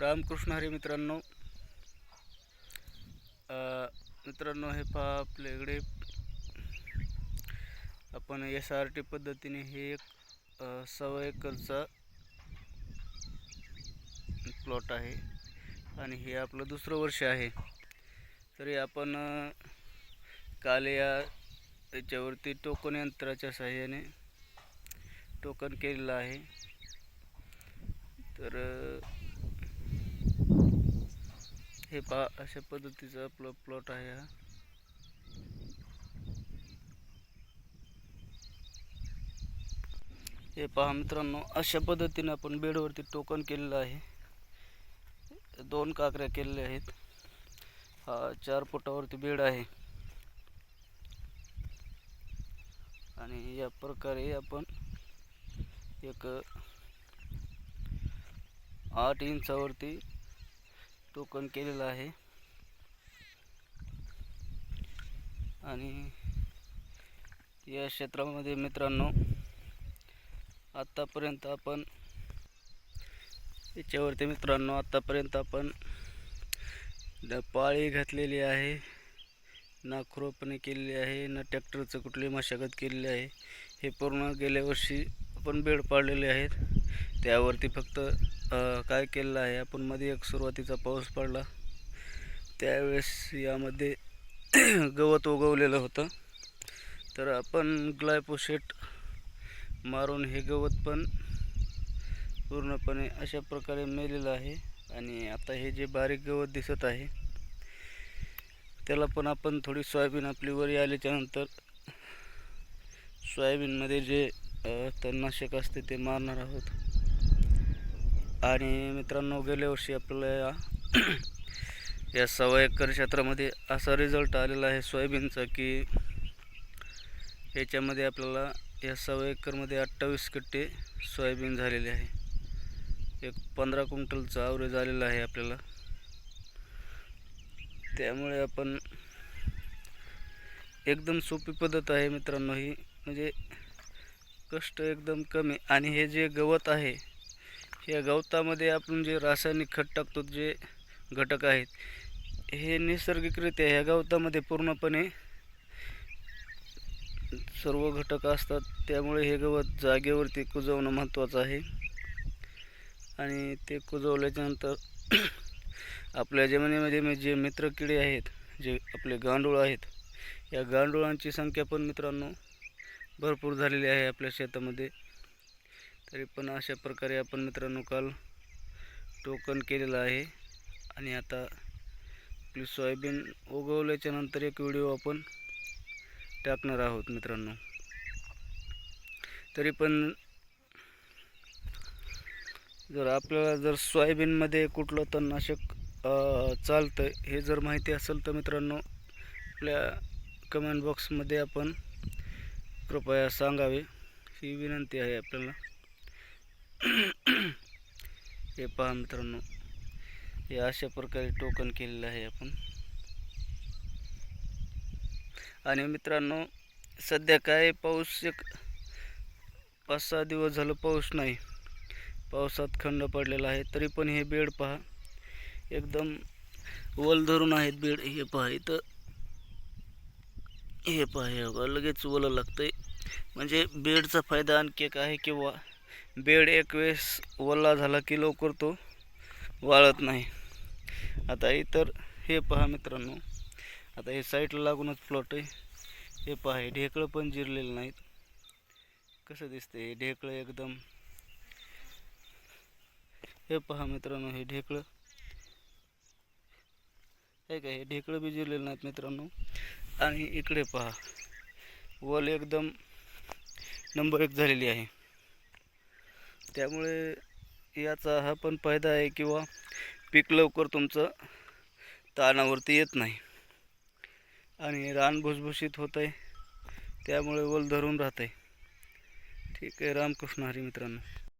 रामकृष्ण हरी मित्रांनो. मित्रांनो हे पहा आपल्याकडे आपण एस आर टी पद्धतीने हे एक सवयकलचा सव्वा एकरचा प्लॉट आहे. आणि हे आपलं दुसरं वर्ष आहे. तरी आपण काल या याच्यावरती टोकन यंत्राच्या सहाय्याने टोकन केलेलं आहे. तर हे पहा अशा पद्धतीचा आपला प्लॉट आहे हा. हे पहा मित्रांनो अशा पद्धतीने आपण बेडवरती टोकन केलेलं आहे. दोन काकऱ्या केलेल्या आहेत. हा चार फुटावरती बेड आहे. आणि या प्रकारे आपण एक आठ इंचावरती टोकन केलेलं आहे. आणि या क्षेत्रामध्ये मित्रांनो आत्तापर्यंत आपण याच्यावरती मित्रांनो आत्तापर्यंत आपण पाळी घातलेली आहे ना खुरोपणी केलेली आहे ना ट्रॅक्टरचं कुठली मशागत केलेली आहे हे पूर्ण गेल्या वर्षी आपण बेड पाडलेले आहेत. त्यावरती फक्त काय केलेलं आहे? आपण मध्ये एक सुरुवातीचा पाऊस पडला. त्यावेळेस यामध्ये गवत उगवलेलं होतं. तर आपण ग्लायपोशेट मारून हे गवत पण पूर्णपणे अशा प्रकारे मेलेलं आहे. आणि आता हे जे बारीक गवत दिसत आहे त्याला पण आपण थोडी सोयाबीन आपली वरी आल्याच्यानंतर सोयाबीनमध्ये जे तणनाशक असते ते मारणार आहोत. आणि मित्रांनो गेल्या वर्षी आपल्याला या सव्वा एकर क्षेत्रामध्ये असा रिझल्ट आलेला आहे सोयाबीनचा की याच्यामध्ये आपल्याला या सव्वा एकरमध्ये अठ्ठावीस कट्टे सोयाबीन झालेले आहे. एक पंधरा क्विंटलचा ॲव्हरेज आलेला आहे आपल्याला. त्यामुळे आपण एकदम सोपी पद्धत आहे मित्रांनो ही. म्हणजे कष्ट एकदम कमी. आणि हे जे गवत आहे या गवतामध्ये आपण जे रासायनिक खत टाकतो जे घटक आहेत हे नैसर्गिकरित्या ह्या गवतामध्ये पूर्णपणे सर्व घटक असतात. त्यामुळे हे गवत जागेवरती कुजवणं महत्त्वाचं आहे. आणि ते कुजवल्याच्यानंतर आपल्या जमिनीमध्ये म्हणजे जे मित्रकिडे आहेत जे आपले गांडूळ आहेत या गांडुळांची संख्या पण मित्रांनो भरपूर झालेली आहे आपल्या शेतामध्ये. तरी पण अशा प्रकारे आपण मित्रांनो काल टोकन केलेलं आहे. आणि आता आपली सोयाबीन उगवल्याच्या नंतर एक व्हिडिओ आपण टाकणार आहोत मित्रांनो. तरी पण जर आपल्याला जर सोयाबीनमध्ये कुठलं तणनाशक चालतं हे जर माहिती असेल तर मित्रांनो आपल्या कमेंट बॉक्समध्ये आपण कृपया सांगावे. ही विनंती आहे आपल्याला. हे पहा मित्रांनो हे अशा प्रकारे टोकन केलेलं आहे आपण. आणि मित्रांनो सध्या काय पाऊस एक पाच सहा दिवस झालं पाऊस नाही. पावसात खंड पडलेला आहे तरी पण हे बेड पहा. एकदम वल धरून आहेत बेड. हे पहा इथं. हे पहा हे लगेच ओलं लागतंय. म्हणजे बेडचा फायदा आणखी एक आहे किंवा बेड एक वेळेस ओला झाला की लवकर तो वाळत नाही. आता इतर हे पहा मित्रांनो. आता हे साईडला लागूनच प्लॉट आहे. हे पहा हे ढेकळं पण जिरलेलं नाहीत. कसं दिसतं हे ढेकळं एकदम? हे पहा मित्रांनो हे ढेकळं. हे काय हे ढेकळं बी जिरलेलं नाहीत मित्रांनो. आणि इकडे पहा वल एकदम नंबर एक झालेली आहे. त्यामुळे याचा हा पण फायदा आहे किंवा पीक लवकर तुमचं तानावरती येत नाही. आणि रान भुसभुशीत होत आहे त्यामुळे वल धरून राहत आहे ठीक आहे रामकृष्ण हरी मित्रांनो.